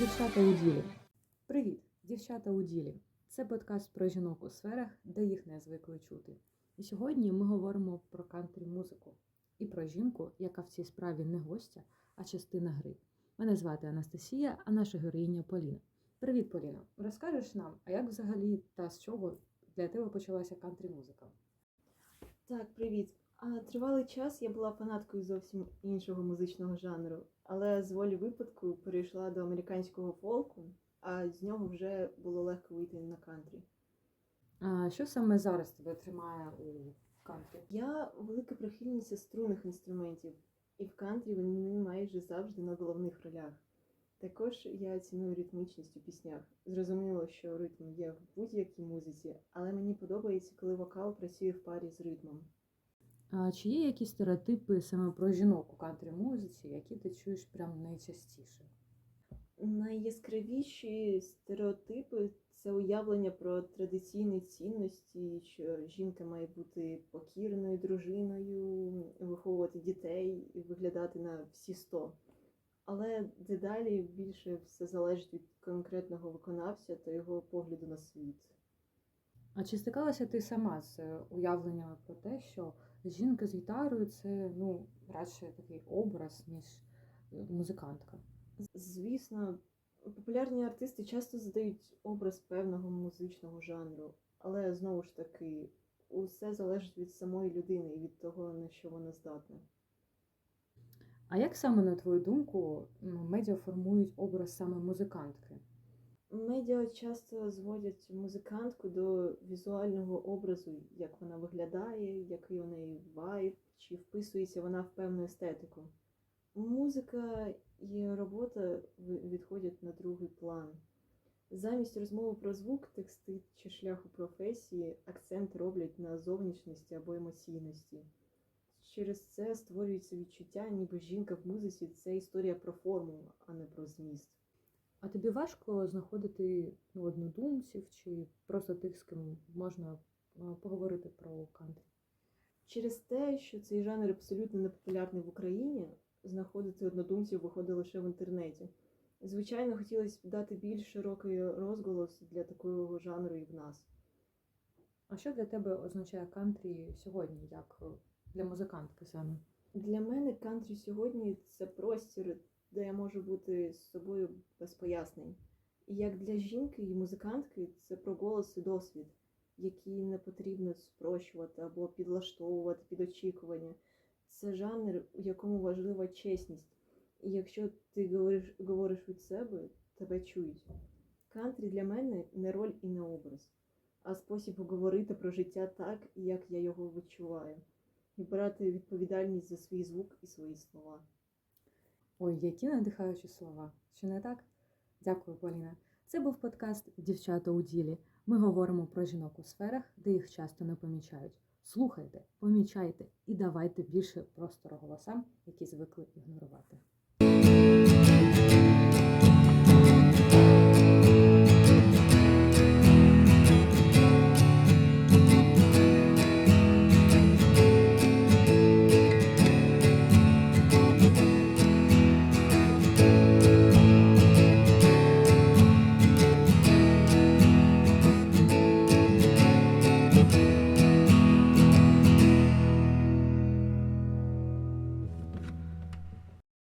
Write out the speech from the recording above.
Дівчата у ділі. Привіт, дівчата у ділі. Це подкаст про жінок у сферах, де їх не звикли чути. І сьогодні ми говоримо про кантрі музику і про жінку, яка в цій справі не гостя, а частина гри. Мене звати Анастасія, а наша героїня Поліна. Привіт, Поліна. Розкажеш нам, а як взагалі та з чого для тебе почалася кантрі музика? Так, привіт. А тривалий час я була фанаткою зовсім іншого музичного жанру, але з волі випадку перейшла до американського фолку, а з нього вже було легко вийти на кантрі. А що саме зараз тебе тримає у кантрі? Я велика прихильниця струнних інструментів, і в кантрі вони майже завжди на головних ролях. Також я ціную ритмічність у піснях. Зрозуміло, що ритм є в будь-якій музиці, але мені подобається, коли вокал працює в парі з ритмом. А чи є якісь стереотипи саме про жінок у кантрі музиці, які ти чуєш прям найчастіше? Найяскравіші стереотипи це уявлення про традиційні цінності, що жінка має бути покірною дружиною, виховувати дітей і виглядати на всі сто. Але дедалі більше все залежить від конкретного виконавця та його погляду на світ. А чи стикалася ти сама з е, уявленнями про те, що жінка з гітарою це ну радше такий образ, ніж е, музикантка? Звісно, популярні артисти часто задають образ певного музичного жанру, але знову ж таки, усе залежить від самої людини і від того, на що вона здатна. А як саме, на твою думку, медіа формують образ саме музикантки? Медіа часто зводять музикантку до візуального образу, як вона виглядає, який у неї вайб, чи вписується вона в певну естетику. Музика і робота відходять на другий план. Замість розмови про звук, тексти чи шлях у професії акцент роблять на зовнішності або емоційності. Через це створюється відчуття, ніби жінка в музиці це історія про форму, а не про зміст. А тобі важко знаходити ну, однодумців чи просто тих, з ким можна поговорити про кантрі? Через те, що цей жанр абсолютно непопулярний в Україні, знаходити однодумців виходить лише в інтернеті. Звичайно, хотілося б дати більш широкий розголос для такого жанру і в нас. А що для тебе означає кантрі сьогодні, як е, для музикантки саме? Для мене кантрі сьогодні це простір, де я можу бути з собою без пояснень. І як для жінки і музикантки це про голос і досвід, який не потрібно спрощувати або підлаштовувати під очікування. Це жанр, у якому важлива чесність. І якщо ти говориш, говориш від себе, тебе чують. Кантрі для мене не роль і не образ, а спосіб говорити про життя так, як я його відчуваю, і брати відповідальність за свій звук і свої слова. Ой, які надихаючі слова. Чи не так? Дякую, Поліна. Це був подкаст Дівчата у ділі. Ми говоримо про жінок у сферах, де їх часто не помічають. Слухайте, помічайте і давайте більше простору голосам, які звикли ігнорувати.